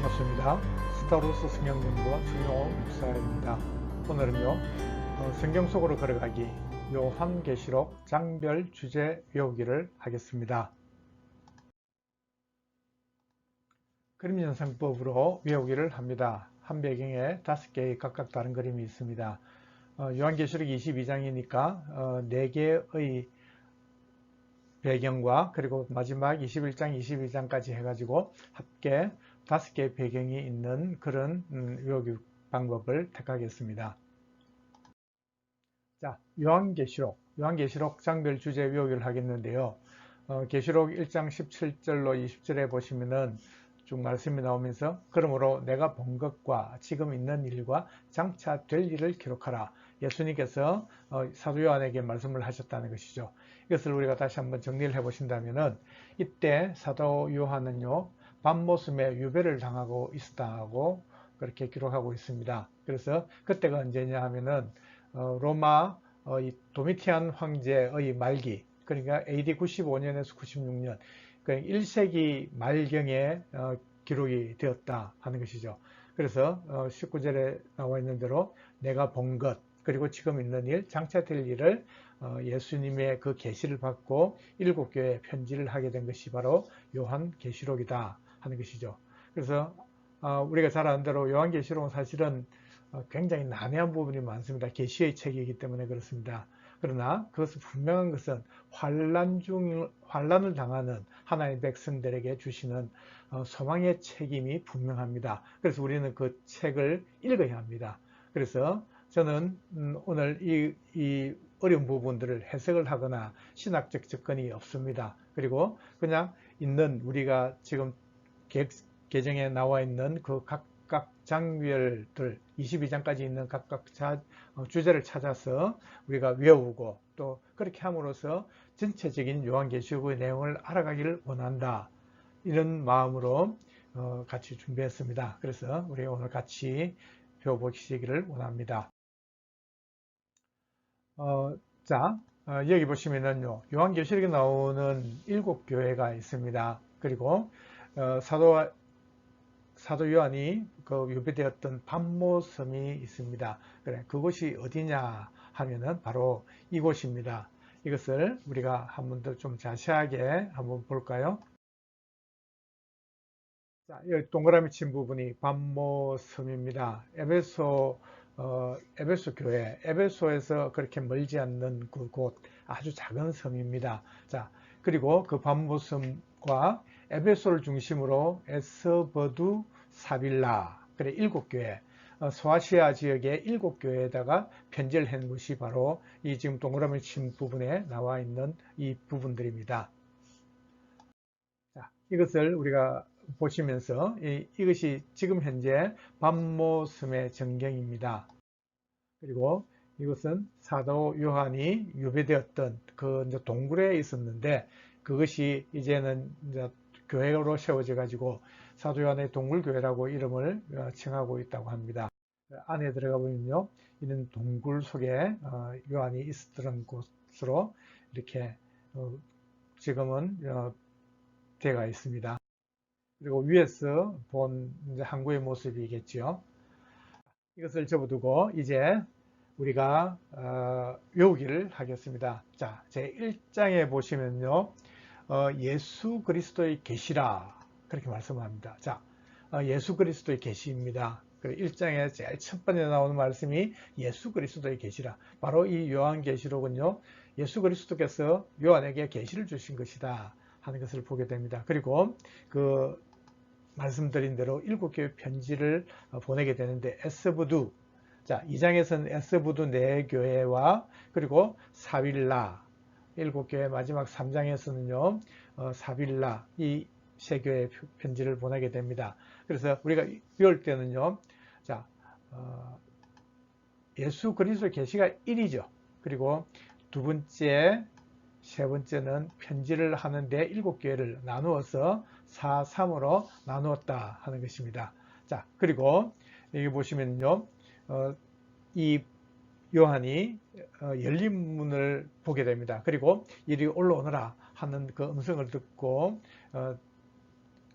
반갑습니다. 스타로스 성경연구원 정용호 목사입니다. 오늘은요 어, 성경 속으로 걸어가기 요한계시록 장별 주제 외우기를 하겠습니다. 그림 연상법으로 외우기를 합니다. 한 배경에 다섯 개의 각각 다른 그림이 있습니다. 어, 요한계시록 22장이니까 어, 4개의 배경과 그리고 마지막 21장, 22장까지 해가지고 합계 다섯 개의 배경이 있는 그런 음, 외우기 방법을 택하겠습니다. 자, 요한계시록, 요한계시록 장별 주제 외우기를 하겠는데요. 어, 계시록 1장 17절로 20절에 보시면은 쭉 말씀이 나오면서 그러므로 내가 본 것과 지금 있는 일과 장차 될 일을 기록하라. 예수님께서 어, 사도 요한에게 말씀을 하셨다는 것이죠. 이것을 우리가 다시 한번 정리를 해 보신다면은 이때 사도 요한은요 밤모습에 유배를 당하고 있었다고 그렇게 기록하고 있습니다. 그래서 그때가 언제냐 하면은 어, 로마 어, 도미티안 황제의 말기 그러니까 AD 95년에서 96년 그러니까 1세기 말경에 어, 기록이 되었다 하는 것이죠. 그래서 19절에 나와 있는 대로 내가 본 것 그리고 지금 있는 일 장차 될 일을 예수님의 그 계시를 받고 일곱 교회에 편지를 하게 된 것이 바로 요한 계시록이다 하는 것이죠. 그래서 어, 우리가 잘 아는 대로 요한계시록은 사실은 어, 굉장히 난해한 부분이 많습니다. 계시의 책이기 때문에 그렇습니다. 그러나 그것은 분명한 것은 환란 중 환란을 당하는 하나의 백성들에게 주시는 어, 소망의 책임이 분명합니다. 그래서 우리는 그 책을 읽어야 합니다. 그래서 저는 음, 오늘 이, 이 어려운 부분들을 해석을 하거나 신학적 접근이 없습니다. 그리고 그냥 있는 우리가 지금 계정에 나와 있는 그 각각 장별들 22장까지 있는 각각 자, 어, 주제를 찾아서 우리가 외우고 또 그렇게 함으로써 전체적인 요한계시록의 내용을 알아가기를 원한다. 이런 마음으로 어, 같이 준비했습니다. 그래서 우리 오늘 같이 배워보시기를 원합니다. 어, 자, 어, 여기 보시면은요, 요한계시록에 나오는 일곱 교회가 있습니다. 그리고 어, 사도 사도 요한이 그 유배되었던 밤모섬이 있습니다. 그래 그곳이 어디냐 하면은 바로 이곳입니다. 이것을 우리가 한 번 더 좀 자세하게 한번 볼까요? 자, 여기 동그라미 친 부분이 밤모섬입니다. 에베소 어, 에베소 교회, 에베소에서 그렇게 멀지 않는 그곳 아주 작은 섬입니다. 자, 그리고 그 밤모섬과 에베소를 중심으로 에스버두 사빌라 그래 일곱 교회 어, 소아시아 지역의 일곱 교회에다가 편지를 한 것이 바로 이 지금 동그라미 친 부분에 나와 있는 이 부분들입니다. 자, 이것을 우리가 보시면서 이, 이것이 지금 현재 밤모섬의 전경입니다. 그리고 이것은 사도 요한이 유배되었던 그 동굴에 있었는데 그것이 이제는 이제 교회로 세워져 가지고 사도 요한의 동굴교회라고 이름을 어, 칭하고 있다고 합니다. 안에 들어가 보면요. 이는 동굴 속에 어, 요한이 있었던 곳으로 이렇게 어, 지금은 되어 있습니다. 그리고 위에서 본 항구의 모습이겠죠. 이것을 접어두고 이제 우리가 외우기를 하겠습니다. 자, 제 1장에 보시면요. 어, 예수 그리스도의 계시라 그렇게 말씀합니다. 자, 어, 예수 그리스도의 계시입니다. 1장에 그 제일 첫 번째 나오는 말씀이 예수 그리스도의 계시라. 바로 이 요한 계시록은요. 예수 그리스도께서 요한에게 계시를 주신 것이다 하는 것을 보게 됩니다. 그리고 그 말씀드린 대로 일곱 개의 편지를 어, 보내게 되는데 에스부두 자, 2장에서는 에스부두 네 교회와 그리고 사윌라 일곱 교회 마지막 3장에서는요 어, 사빌라 이 세 교회 편지를 보내게 됩니다. 그래서 우리가 배울 때는요 자 어, 예수 그리스도 계시가 1이죠. 그리고 두 번째 세 번째는 편지를 하는데 일곱 교회를 나누어서 4, 3으로 나누었다 하는 것입니다. 자 그리고 여기 보시면요 어, 이 요한이 어, 열린 문을 보게 됩니다. 그리고 이리 올라오너라 하는 그 음성을 듣고 어,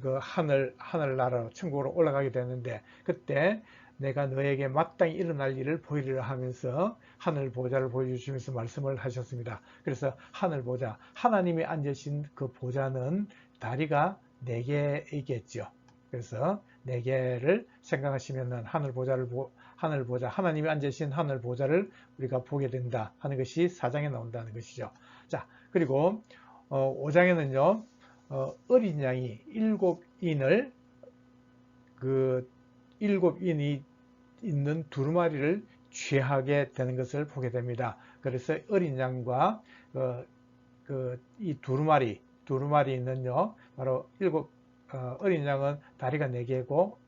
그 하늘 하늘나라로 천국으로 올라가게 되는데 그때 내가 너에게 마땅히 일어날 일을 보이리라 하면서 하늘 보좌를 보여주시면서 말씀을 하셨습니다. 그래서 하늘 보좌 하나님이 앉으신 그 보좌는 다리가 네 개이겠죠. 그래서 네 개를 생각하시면은 하늘 보좌를 보, 하늘 보좌 하나님이 앉으신 하늘 보좌를 우리가 보게 된다 하는 것이 사장에 나온다는 것이죠. 자 그리고 어, 5장에는요 어, 어린 양이 일곱 인을 그 일곱 인이 있는 두루마리를 취하게 되는 것을 보게 됩니다. 그래서 어린 양과 어, 그이 두루마리 두루마리는요 바로 일곱 어, 어린 양은 다리가 네 개고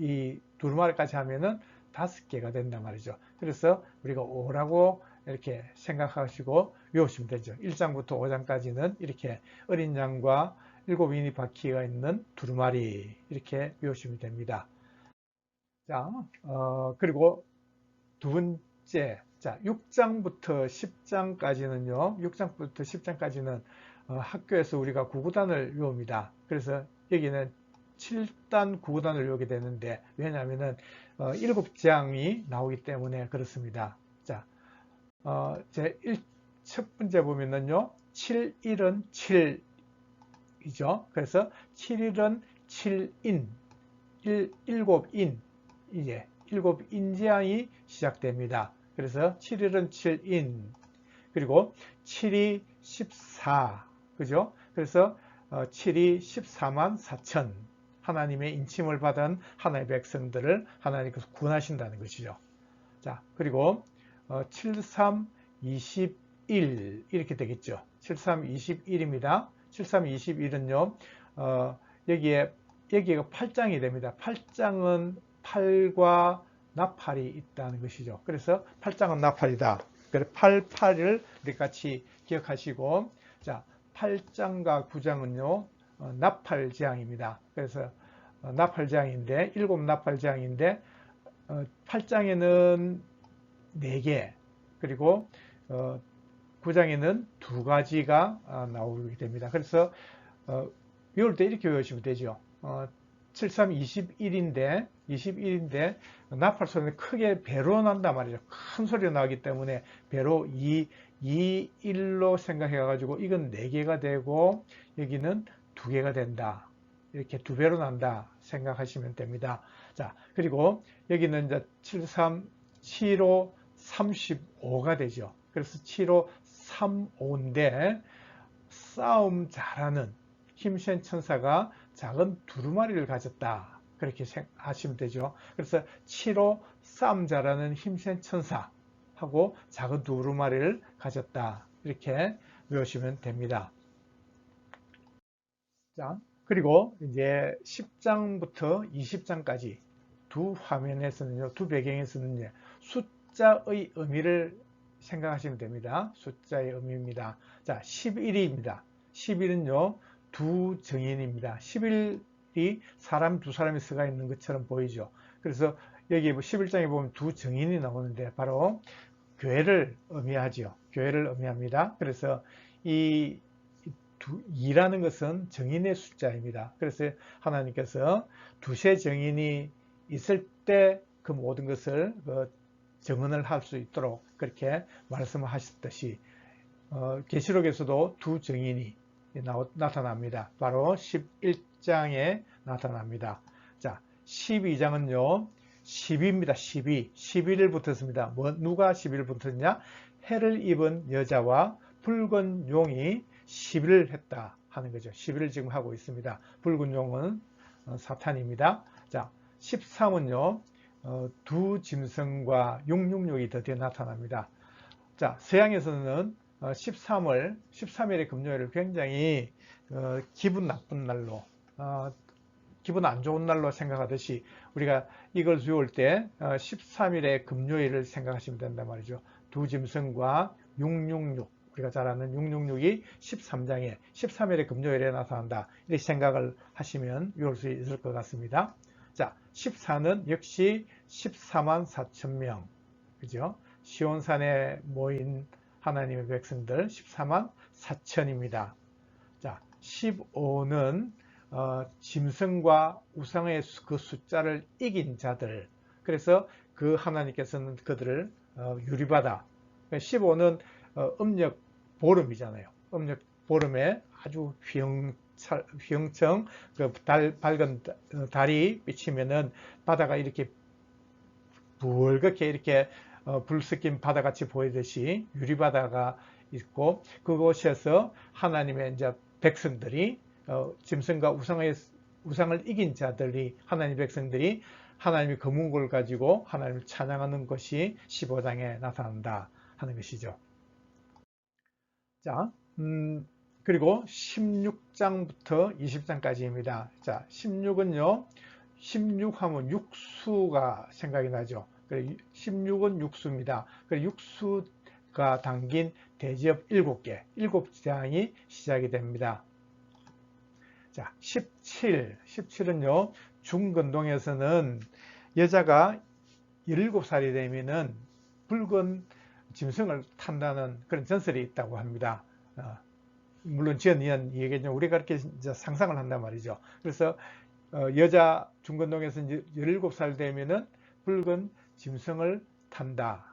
이 두루마리까지 하면은 다섯 개가 된단 말이죠. 그래서 우리가 오라고 이렇게 생각하시고 외우시면 되죠. 1장부터 5장까지는 이렇게 어린 양과 일곱 인이 바퀴가 있는 두루마리 이렇게 외우시면 됩니다. 자, 어, 그리고 두 번째, 자, 6장부터 10장까지는요, 6장부터 10장까지는 어, 학교에서 우리가 구구단을 외웁니다. 그래서 여기는 7단 구구단을 외우게 되는데, 왜냐하면은, 어, 7장이 나오기 때문에 그렇습니다. 자, 어, 제 1, 첫 번째 보면은요, 7, 1은 7이죠. 그래서 7일은 7인, 1, 7인, 이제 일곱 인지양이 시작됩니다. 그래서 7일은 7인 그리고 7이 14 그죠? 그래서 7이 14만 4천 하나님의 인침을 받은 하나님의 백성들을 하나님께서 구원하신다는 것이죠. 자 그리고 73 21 이렇게 되겠죠. 73 21입니다. 73 21은요 어, 여기에 여기가 8장이 됩니다. 8장은 팔과 나팔이 있다는 것이죠. 그래서 팔장은 나팔이다. 그래 8, 8을 우리 같이 기억하시고 자 8장과 9장은요 어, 나팔 재앙입니다. 그래서 어, 나팔재앙인데 일곱 나팔재앙인데 어, 8장에는 4개 그리고 어, 9장에는 두 가지가 어, 나오게 됩니다. 그래서 어, 외울 때 이렇게 외우시면 되죠. 어, 73 21인데 21인데 나팔 소리는 크게 배로 난단 말이죠. 큰 소리가 나기 때문에 배로 2, 2, 1로 생각해 가지고 이건 4개가 되고 여기는 2개가 된다. 이렇게 두 배로 난다 생각하시면 됩니다. 자, 그리고 여기는 이제 73, 75, 35가 되죠. 그래서 75, 35인데 싸움 잘하는 힘센 천사가 작은 두루마리를 가졌다. 그렇게 하시면 되죠. 그래서 7호 쌈자라는 힘센 천사하고 작은 두루마리를 가졌다. 이렇게 외우시면 됩니다. 자, 그리고 이제 10장부터 20장까지 두 화면에서는요, 두 배경에서는요, 숫자의 의미를 생각하시면 됩니다. 숫자의 의미입니다. 자, 11입니다. 11은요, 두 정인입니다. 11이 사람 두 사람이 서가 있는 것처럼 보이죠. 그래서 여기 11장에 뭐 보면 두 정인이 나오는데 바로 교회를 의미하지요. 교회를 의미합니다. 그래서 이 2라는 것은 정인의 숫자입니다. 그래서 하나님께서 두세 정인이 있을 때 그 모든 것을 그 정언을 할 수 있도록 그렇게 말씀하셨듯이 어, 계시록에서도 두 정인이 나타납니다. 바로 11장에 나타납니다. 자, 12장은요. 10입니다. 12. 11을 붙었습니다. 뭐, 누가 11을 붙었냐? 해를 입은 여자와 붉은 용이 10을 했다 하는 거죠. 10을 지금 하고 있습니다. 붉은 용은 어, 사탄입니다. 자, 13은요. 어, 두 짐승과 666이 드디어 나타납니다. 자, 서양에서는 13월, 어, 13일의 금요일을 굉장히 어, 기분 나쁜 날로, 어, 기분 안 좋은 날로 생각하듯이 우리가 이걸 외울 때 13일의 금요일을 생각하시면 된단 말이죠. 두 짐승과 666, 우리가 잘 아는 666이 13장에 13일의 금요일에 나타난다. 이렇게 생각을 하시면 외울 수 있을 것 같습니다. 자, 14는 역시 14만 4천 명, 그죠? 시온산에 모인 하나님의 백성들 14만 4천입니다. 자, 15는 어, 짐승과 우상의 수- 그 숫자를 이긴 자들. 그래서 그 하나님께서는 그들을 어, 유리바다. 15는 어, 음력 보름이잖아요. 음력 보름에 아주 휘영찰, 휘영청 그 달, 밝은 다- 어, 달이 비치면은 바다가 이렇게 붉게 이렇게 어, 불 섞인 바다같이 보이듯이 유리바다가 있고 그곳에서 하나님의 이제 백성들이 어, 짐승과 우상의 우상을 이긴 자들이 하나님 백성들이 하나님의 검은골 가지고 하나님을 찬양하는 것이 15장에 나타난다 하는 것이죠. 자, 음, 그리고 16장부터 20장까지입니다. 자, 16은요, 16하면 육수가 생각이 나죠. 16은 육수입니다. 육수가 담긴 대지업 7개, 7장이 시작이 됩니다. 자, 17, 17은요, 중근동에서는 여자가 17살이 되면은 붉은 짐승을 탄다는 그런 전설이 있다고 합니다. 어, 물론 지연이한 얘기죠. 우리가 그렇게 상상을 한단 말이죠. 그래서 어, 여자 중건동에서 이제 17살 되면은 붉은 짐승을 탄다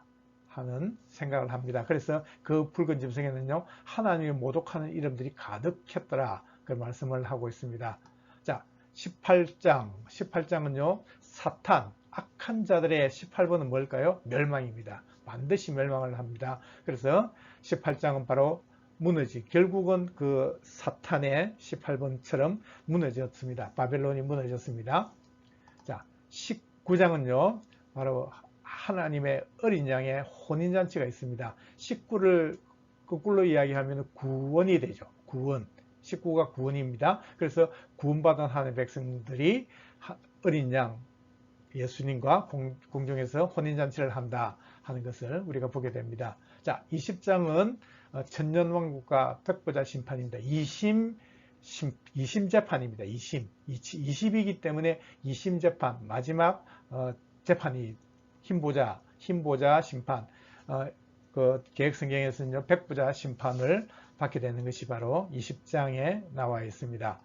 하는 생각을 합니다. 그래서 그 붉은 짐승에는요 하나님의 모독하는 이름들이 가득했더라 그 말씀을 하고 있습니다. 자 18장 18장은요 사탄 악한 자들의 18번은 뭘까요? 멸망입니다. 반드시 멸망을 합니다. 그래서 18장은 바로 무너지 결국은 그 사탄의 18번처럼 무너졌습니다. 바벨론이 무너졌습니다. 자 19장은요 바로 하나님의 어린 양의 혼인잔치가 있습니다. 19를 거꾸로 이야기하면 구원이 되죠. 구원. 19가 구원입니다. 그래서 구원받은 하나님의 백성들이 어린 양 예수님과 공, 공중에서 혼인잔치를 한다 하는 것을 우리가 보게 됩니다. 자, 20장은 천년왕국과 백보자 심판입니다. 2심, 심, 2심 재판입니다. 2심. 20이기 때문에 2심 재판, 마지막 어, 재판이 흰보자, 흰보자 심판. 어, 그 계획성경에서는요, 백보자 심판을 받게 되는 것이 바로 20장에 나와 있습니다.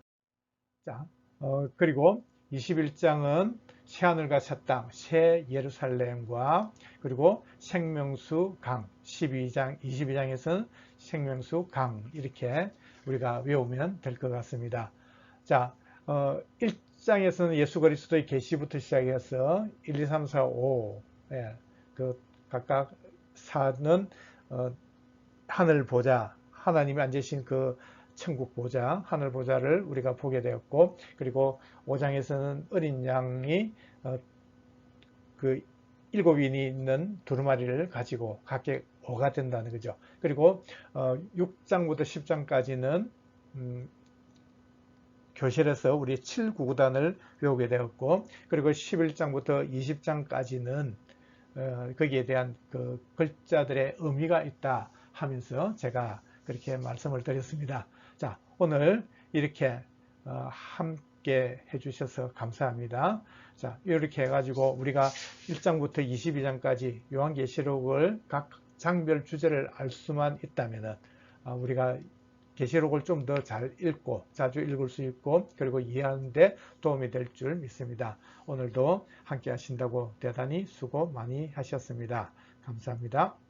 자, 어, 그리고 21장은 새하늘과 새 땅, 새 예루살렘과 그리고 생명수 강 12장, 22장에서는 생명수 강 이렇게 우리가 외우면 될 것 같습니다. 자, 어, 1장에서는 예수 그리스도의 계시부터 시작해서 1, 2, 3, 4, 5 예, 그 각각 4는 어, 하늘 보자, 하나님이 앉으신 그 천국 보자, 하늘 보자를 우리가 보게 되었고, 그리고 5장에서는 어린 양이 어, 그 일곱 인이 있는 두루마리를 가지고 각각 오가 된다는 거죠. 그리고 어, 6장부터 10장까지는 음, 교실에서 우리 7구구단을 외우게 되었고, 그리고 11장부터 20장까지는 어, 거기에 대한 그 글자들의 의미가 있다 하면서 제가 그렇게 말씀을 드렸습니다. 자, 오늘 이렇게 어, 함께 해주셔서 감사합니다. 자, 이렇게 해가지고 우리가 1장부터 22장까지 요한계시록을 각 장별 주제를 알 수만 있다면 어, 우리가 계시록을 좀 더 잘 읽고 자주 읽을 수 있고 그리고 이해하는데 도움이 될 줄 믿습니다. 오늘도 함께 하신다고 대단히 수고 많이 하셨습니다. 감사합니다.